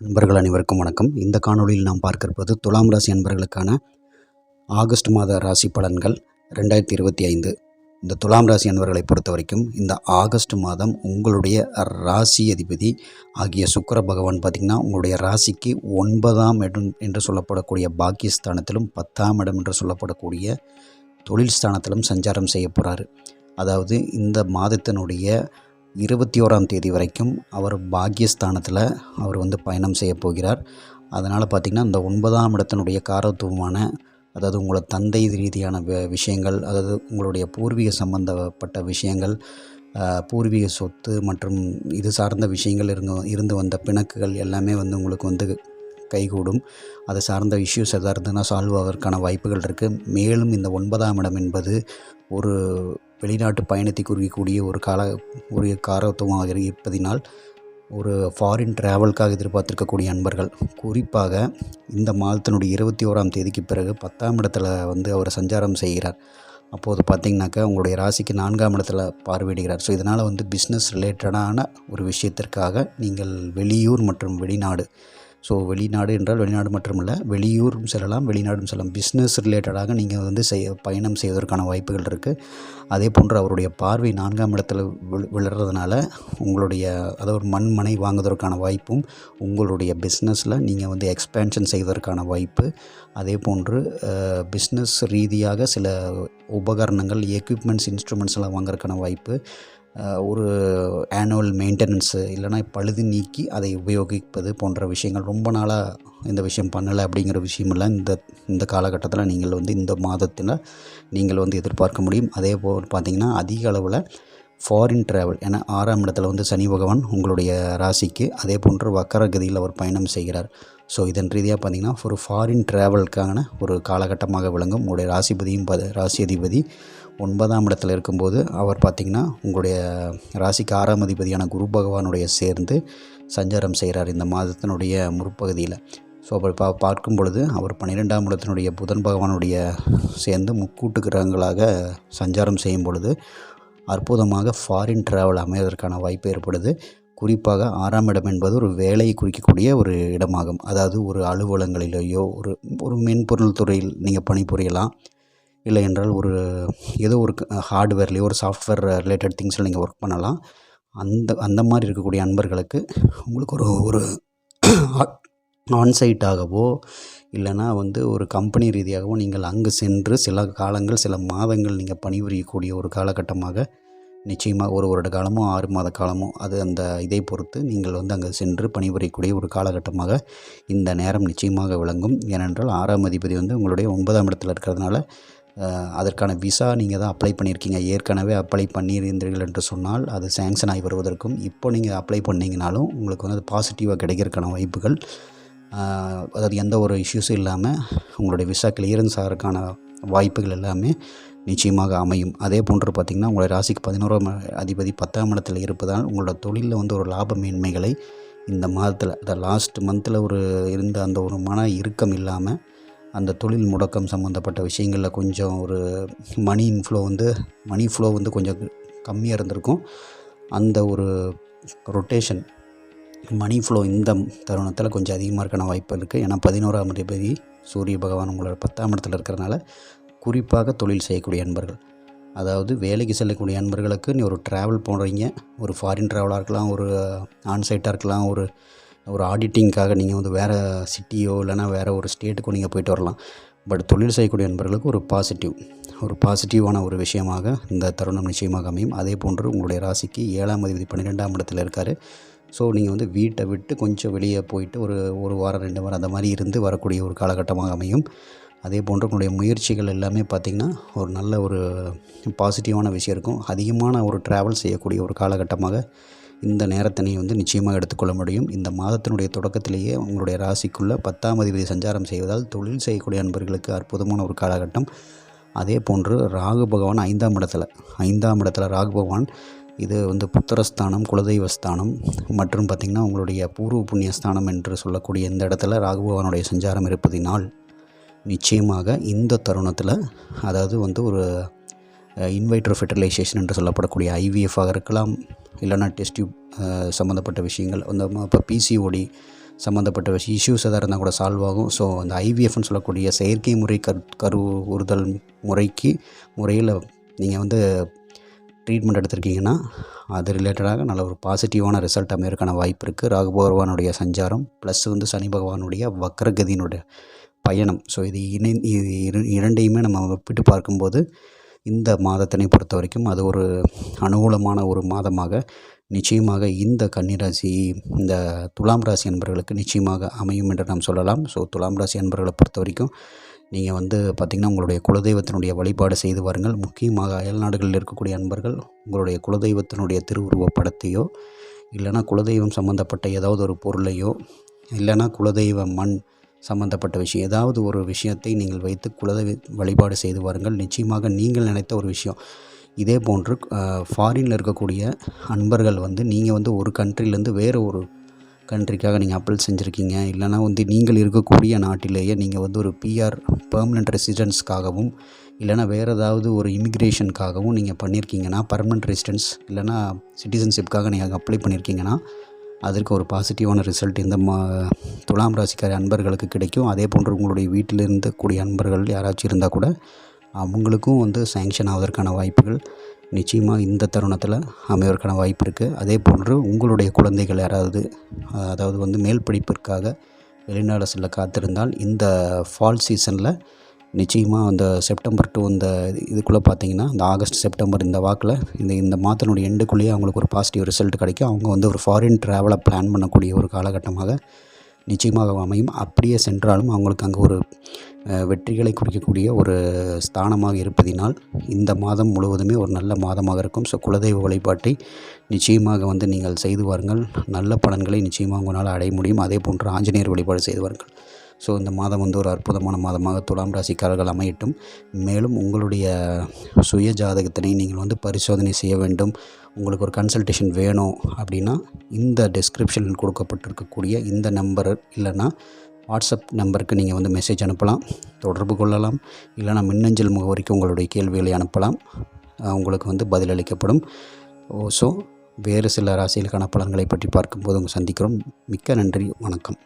நண்பர்கள் அனைவருக்கும் வணக்கம். இந்த காணொளியில் நாம் பார்க்க இருப்பது துலாம் ராசி அன்பர்களுக்கான ஆகஸ்ட் மாத ராசி பலன்கள் ரெண்டாயிரத்தி இருபத்தி ஐந்து. இந்த துலாம் ராசி அன்பர்களை பொறுத்த வரைக்கும் இந்த ஆகஸ்ட் மாதம் உங்களுடைய ராசி அதிபதி ஆகிய சுக்கர பகவான் பார்த்திங்கன்னா உங்களுடைய ராசிக்கு ஒன்பதாம் இடம் என்று சொல்லப்படக்கூடிய பாக்கியஸ்தானத்திலும் பத்தாம் இடம் என்று சொல்லப்படக்கூடிய தொழில் ஸ்தானத்திலும் சஞ்சாரம் செய்ய போகிறாரு அதாவது இந்த மாதத்தினுடைய இருபத்தி ஓராம் தேதி வரைக்கும் அவர் பாக்கியஸ்தானத்தில் அவர் வந்து பயணம் செய்ய போகிறார். அதனால் பார்த்திங்கன்னா இந்த ஒன்பதாம் இடத்தினுடைய காரத்துவமான அதாவது உங்களோட தந்தை ரீதியான விஷயங்கள் அதாவது உங்களுடைய பூர்வீக சம்பந்தப்பட்ட விஷயங்கள் பூர்வீக சொத்து மற்றும் இது சார்ந்த விஷயங்கள் இருந்து இருந்து வந்த பிணக்குகள் எல்லாமே வந்து உங்களுக்கு வந்து கைகூடும். அது சார்ந்த இஷ்யூஸ் எதாக இருந்ததுன்னா சால்வ் ஆவதற்கான வாய்ப்புகள் இருக்குது மேலும் இந்த ஒன்பதாம் இடம் என்பது ஒரு வெளிநாட்டு பயணத்தை குறிக்கக்கூடிய ஒரு கால ஒரு காரத்துவமாக இருப்பதினால் ஒரு ஃபாரின் ட்ராவலுக்காக எதிர்பார்த்திருக்கக்கூடிய அன்பர்கள். குறிப்பாக இந்த மாதத்தினுடைய இருபத்தி ஓராம் தேதிக்கு பிறகு பத்தாம் இடத்துல வந்து அவர் சஞ்சாரம் செய்கிறார். அப்போது பார்த்திங்கனாக்கா உங்களுடைய ராசிக்கு நான்காம் இடத்துல பார்வையிடுகிறார். ஸோ இதனால் வந்து பிஸ்னஸ் ரிலேட்டடான ஒரு விஷயத்திற்காக நீங்கள் வெளியூர் மற்றும் வெளிநாடு ஸோ வெளிநாடு என்றால் வெளிநாடு மட்டுமல்ல வெளியூரும் செல்லலாம் வெளிநாடும் செல்லலாம் பிஸ்னஸ் ரிலேட்டடாக நீங்கள் வந்து செய்ய பயணம் செய்வதற்கான வாய்ப்புகள் இருக்குது அதே போன்று அவருடைய பார்வை நான்காம் இடத்துல விழு விழுறதுனால உங்களுடைய அதாவது மண்மனை மண் மனை வாங்குவதற்கான வாய்ப்பும் உங்களுடைய பிஸ்னஸில் நீங்கள் வந்து எக்ஸ்பேன்ஷன் செய்வதற்கான வாய்ப்பு. அதே போன்று பிஸ்னஸ் ரீதியாக சில உபகரணங்கள் எக்யூப்மெண்ட்ஸ் இன்ஸ்ட்ருமெண்ட்ஸ் எல்லாம் வாங்குறதுக்கான வாய்ப்பு. ஒரு ஆனுவல் மெயின்டெனன்ஸு இல்லைனா பழுது நீக்கி அதை உபயோகிப்பது போன்ற விஷயங்கள். ரொம்ப நாளாக இந்த விஷயம் பண்ணலை அப்படிங்கிற விஷயமெல்லாம் இந்த இந்த காலகட்டத்தில் நீங்கள் வந்து இந்த மாதத்தில் நீங்கள் வந்து எதிர்பார்க்க முடியும். அதே போல் பார்த்திங்கன்னா அதிக அளவில் ஃபாரின் ட்ராவல் ஏன்னா ஆறாம் இடத்துல வந்து சனி பகவான் உங்களுடைய ராசிக்கு அதே போன்று வக்கரகதியில் அவர் பயணம் செய்கிறார். ஸோ இதன் ரீதியாக பார்த்திங்கன்னா ஒரு ஃபாரின் ட்ராவலுக்கான ஒரு காலகட்டமாக விளங்கும். உங்களுடைய ராசிபதியும் ப- ராசி அதிபதி ஒன்பதாம் இடத்துல இருக்கும்போது அவர் பார்த்திங்கன்னா உங்களுடைய ராசிக்கு ஆறாம் அதிபதியான குரு பகவானுடைய சேர்ந்து சஞ்சாரம் செய்கிறார் இந்த மாதத்தினுடைய முற்பகுதியில். ஸோ அப்படி பா பார்க்கும் பொழுது அவர் பன்னிரெண்டாம் இடத்தினுடைய புதன் பகவானுடைய சேர்ந்து முக்கூட்டு கிரகங்களாக சஞ்சாரம் செய்யும் பொழுது அற்புதமாக ஃபாரின் ட்ராவல் அமைவதற்கான வாய்ப்பு ஏற்படுது. குறிப்பாக ஆறாம் இடம் என்பது ஒரு வேலையை குறிக்கக்கூடிய ஒரு இடமாகும். அதாவது ஒரு அலுவலங்களிலேயோ ஒரு ஒரு மென்பொருள் துறையில் நீங்கள் பணிபுரியலாம். இல்லை என்றால் ஒரு ஏதோ ஒரு ஹார்ட்வேர்லேயோ ஒரு சாஃப்ட்வேர் ரிலேட்டட் திங்ஸில் நீங்கள் ஒர்க் பண்ணலாம். அந்த அந்த மாதிரி இருக்கக்கூடிய அன்பர்களுக்கு உங்களுக்கு ஒரு ஒரு ஆன்சைட்டாகவோ இல்லைனா வந்து ஒரு கம்பெனி ரீதியாகவோ நீங்கள் அங்கு சென்று சில காலங்கள் சில மாதங்கள் நீங்கள் பணிபுரியக்கூடிய ஒரு காலகட்டமாக நிச்சயமாக ஒரு வருட காலமோ ஆறு மாத காலமோ அது அந்த இதை பொறுத்து நீங்கள் வந்து அங்கே சென்று பணிபுரியக்கூடிய ஒரு காலகட்டமாக இந்த நேரம் நிச்சயமாக விளங்கும். ஏனென்றால் ஆறாம் அதிபதி வந்து உங்களுடைய ஒன்பதாம் இடத்தில் இருக்கிறதுனால அதற்கான விசா நீங்கள் தான் அப்ளை பண்ணியிருக்கீங்க. ஏற்கனவே அப்ளை பண்ணியிருந்தீர்கள் என்று சொன்னால் அது சேங்ஷன் ஆகி வருவதற்கும் இப்போ நீங்கள் அப்ளை பண்ணிங்கனாலும் உங்களுக்கு வந்து அது பாசிட்டிவாக கிடைக்கிறதுக்கான வாய்ப்புகள் அதாவது எந்த ஒரு இஷ்யூஸும் இல்லாமல் உங்களுடைய விசா கிளியரன்ஸ் ஆகிறதுக்கான வாய்ப்புகள் எல்லாமே நிச்சயமாக அமையும். அதே போன்று பார்த்திங்கன்னா உங்களுடைய ராசிக்கு பதினோராம் அதிபதி பத்தாம் இடத்தில் இருப்பதால் உங்களோட தொழிலில் வந்து ஒரு லாப மேன்மைகளை இந்த மாதத்தில் இந்த லாஸ்ட் மந்தில் ஒரு இருந்த அந்த ஒரு மன இறுக்கம் இல்லாமல் அந்த தொழில் முடக்கம் சம்மந்தப்பட்ட விஷயங்களில் கொஞ்சம் ஒரு மணி இன்ஃப்ளோ வந்து மணி ஃப்ளோ வந்து கொஞ்சம் கம்மியாக இருந்திருக்கும். அந்த ஒரு ரொட்டேஷன் மணி ஃப்ளோ இந்த தருணத்தில் கொஞ்சம் அதிகமாக இருக்கான வாய்ப்பு இருக்குது. ஏன்னா பதினோராம் அதிபதி சூரிய பகவான் உங்களோட பத்தாம் இடத்துல இருக்கிறனால குறிப்பாக தொழில் செய்யக்கூடிய அன்பர்கள். அதாவது வேலைக்கு செல்லக்கூடிய அன்பர்களுக்கு நீ ஒரு ட்ராவல் போடுறீங்க. ஒரு ஃபாரின் ட்ராவலாக இருக்கலாம் ஒரு ஆன்சைட்டாக இருக்கலாம் ஒரு ஒரு ஆடிட்டிங்க்காக நீங்கள் வந்து வேறு சிட்டியோ இல்லைனா வேறு ஒரு ஸ்டேட்டுக்கோ நீங்கள் போயிட்டு வரலாம். பட் தொழில் செய்யக்கூடிய நண்பர்களுக்கு ஒரு பாசிட்டிவ் ஒரு பாசிட்டிவான ஒரு விஷயமாக இந்த தருணம் நிச்சயமாக அமையும். அதே போன்று உங்களுடைய ராசிக்கு ஏழாம் அதிபதி பன்னிரெண்டாம் இடத்துல இருக்கார். ஸோ நீங்கள் வந்து வீட்டை விட்டு கொஞ்சம் வெளியே போயிட்டு ஒரு ஒரு வாரம் ரெண்டு வாரம் அந்த மாதிரி இருந்து வரக்கூடிய ஒரு காலகட்டமாக அமையும். அதே போன்று உங்களுடைய முயற்சிகள் எல்லாமே பார்த்திங்கன்னா ஒரு நல்ல ஒரு பாசிட்டிவான விஷயம் இருக்கும். அதிகமான ஒரு ட்ராவல் செய்யக்கூடிய ஒரு காலகட்டமாக இந்த நேரத்தினை வந்து நிச்சயமாக எடுத்துக்கொள்ள முடியும். இந்த மாதத்தினுடைய தொடக்கத்திலேயே உங்களுடைய ராசிக்குள்ளே பத்தாம் அதிபதி சஞ்சாரம் செய்வதால் தொழில் செய்யக்கூடிய அன்பர்களுக்கு அற்புதமான ஒரு காலகட்டம். அதே போன்று ராகு பகவான் ஐந்தாம் இடத்துல ஐந்தாம் இடத்துல ராகு பகவான் இது வந்து புத்திரஸ்தானம் குலதெய்வ ஸ்தானம் மற்றும் பார்த்திங்கன்னா உங்களுடைய பூர்வ புண்ணிய ஸ்தானம் என்று சொல்லக்கூடிய இந்த இடத்துல ராகு பகவானுடைய சஞ்சாரம் இருப்பதினால் நிச்சயமாக இந்த தருணத்தில் அதாவது வந்து ஒரு இன்வைட்ரோ ஃபெர்டிலைசேஷன் என்று சொல்லப்படக்கூடிய ஐவிஎஃபாக இருக்கலாம் இல்லைனா டெஸ்டியூப் சம்மந்தப்பட்ட விஷயங்கள் அந்த இப்போ பிசிஓடி சம்மந்தப்பட்ட விஷயம் இஷ்யூஸ் எதாக இருந்தால் கூட சால்வ் ஆகும். ஸோ அந்த ஐவிஎஃப்னு சொல்லக்கூடிய செயற்கை முறை கரு கரு உறுதல் முறைக்கு முறையில் நீங்கள் வந்து ட்ரீட்மெண்ட் எடுத்திருக்கீங்கன்னா அது ரிலேட்டடாக நல்ல ஒரு பாசிட்டிவான ரிசல்ட் அமையறதுக்கான வாய்ப்பு இருக்குது ராகு பகவானுடைய சஞ்சாரம் ப்ளஸ் வந்து சனி பகவானுடைய வக்ரகதியினுடைய பயணம். ஸோ இது இணை இது இரண்டையுமே நம்ம ஒப்பிட்டு பார்க்கும்போது இந்த மாதத்தினை பொறுத்த வரைக்கும் அது ஒரு அனுகூலமான ஒரு மாதமாக நிச்சயமாக இந்த கன்னிராசி இந்த துலாம் ராசி என்பர்களுக்கு நிச்சயமாக அமையும் என்று நாம் சொல்லலாம். ஸோ துலாம் ராசி என்பர்களை பொறுத்த வரைக்கும் நீங்கள் வந்து பார்த்திங்கன்னா உங்களுடைய குலதெய்வத்தினுடைய வழிபாடு செய்து வாருங்கள். முக்கியமாக அயல் நாடுகளில் இருக்கக்கூடிய அன்பர்கள் உங்களுடைய குலதெய்வத்தினுடைய திருவுருவப் படத்தையோ இல்லைன்னா குலதெய்வம் சம்மந்தப்பட்ட ஏதாவது ஒரு பொருளையோ இல்லைன்னா குலதெய்வ மண் சம்மந்தப்பட்ட விஷயம். ஏதாவது ஒரு விஷயத்தை நீங்கள் வைத்து குலத வழிபாடு செய்து வாருங்கள். நிச்சயமாக நீங்கள் நினைத்த ஒரு விஷயம். இதே போன்று ஃபாரினில் இருக்கக்கூடிய அன்பர்கள் வந்து நீங்கள் வந்து ஒரு கண்ட்ரிலேருந்து வேறு ஒரு கண்ட்ரிக்காக நீங்கள் அப்ளை செஞ்சுருக்கீங்க. இல்லைனா வந்து நீங்கள் இருக்கக்கூடிய நாட்டிலேயே நீங்கள் வந்து ஒரு பிஆர் பெர்மனெண்ட் ரெசிடென்ஸ்க்காகவும் இல்லைனா வேறு ஏதாவது ஒரு இமிக்ரேஷனுக்காகவும் நீங்கள் பண்ணியிருக்கீங்கன்னா பர்மனெண்ட் ரெசிடென்ஸ் இல்லைனா சிட்டிசன்ஷிப்காக நீங்கள் அப்ளை பண்ணியிருக்கீங்கன்னா அதற்கு ஒரு பாசிட்டிவான ரிசல்ட் இந்த மா துலாம் ராசிக்கார அன்பர்களுக்கு கிடைக்கும். அதே போன்று உங்களுடைய வீட்டில் இருந்தக்கூடிய அன்பர்கள் யாராச்சும் இருந்தால் கூட அவங்களுக்கும் வந்து சேங்ஷன் ஆவதற்கான வாய்ப்புகள் நிச்சயமாக இந்த தருணத்தில் அமைவதற்கான வாய்ப்பு இருக்குது அதே போன்று உங்களுடைய குழந்தைகள் யாராவது அதாவது வந்து மேல் படிப்பிற்காக வெளிநாடு செல்ல காத்திருந்தால் இந்த ஃபால் சீசனில் நிச்சயமாக அந்த செப்டம்பர் டூ இந்த இதுக்குள்ளே பார்த்தீங்கன்னா இந்த ஆகஸ்ட் செப்டம்பர் இந்த வாக்கில் இந்த இந்த மாதத்தினுடைய எண்டுக்குள்ளேயே அவங்களுக்கு ஒரு பாசிட்டிவ் ரிசல்ட் கிடைக்கும். அவங்க வந்து ஒரு ஃபாரின் ட்ராவலை பிளான் பண்ணக்கூடிய ஒரு காலகட்டமாக நிச்சயமாக அமையும். அப்படியே சென்றாலும் அவங்களுக்கு அங்கே ஒரு வெற்றிகளை குறிக்கக்கூடிய ஒரு ஸ்தானமாக இருப்பதினால் இந்த மாதம் முழுவதுமே ஒரு நல்ல மாதமாக இருக்கும். ஸோ குலதெய்வ வழிபாட்டை நிச்சயமாக வந்து நீங்கள் செய்து வாருங்கள். நல்ல பலன்களை நிச்சயமாக உங்களால் அடைய முடியும். அதே போன்று ஆஞ்சநேயர் வழிபாடு செய்து வாருங்கள். ஸோ இந்த மாதம் வந்து ஒரு அற்புதமான மாதமாக துலாம் ராசிக்காரர்கள் அமையட்டும். மேலும் உங்களுடைய சுய ஜாதகத்தினை நீங்கள் வந்து பரிசோதனை செய்ய வேண்டும். உங்களுக்கு ஒரு கன்சல்டேஷன் வேணும் அப்படின்னா இந்த டிஸ்கிரிப்ஷனில் கொடுக்கப்பட்டிருக்கக்கூடிய இந்த நம்பர் இல்லைன்னா வாட்ஸ்அப் நம்பருக்கு நீங்கள் வந்து மெசேஜ் அனுப்பலாம். தொடர்பு கொள்ளலாம். இல்லைனா மின்னஞ்சல் முகவரிக்கு உங்களுடைய கேள்விகளை அனுப்பலாம். உங்களுக்கு வந்து பதிலளிக்கப்படும் ஸோ வேறு சில ராசிகளுக்கான பலன்களை பற்றி பார்க்கும்போது உங்கள் சந்திக்கிறோம். மிக்க நன்றி. வணக்கம்.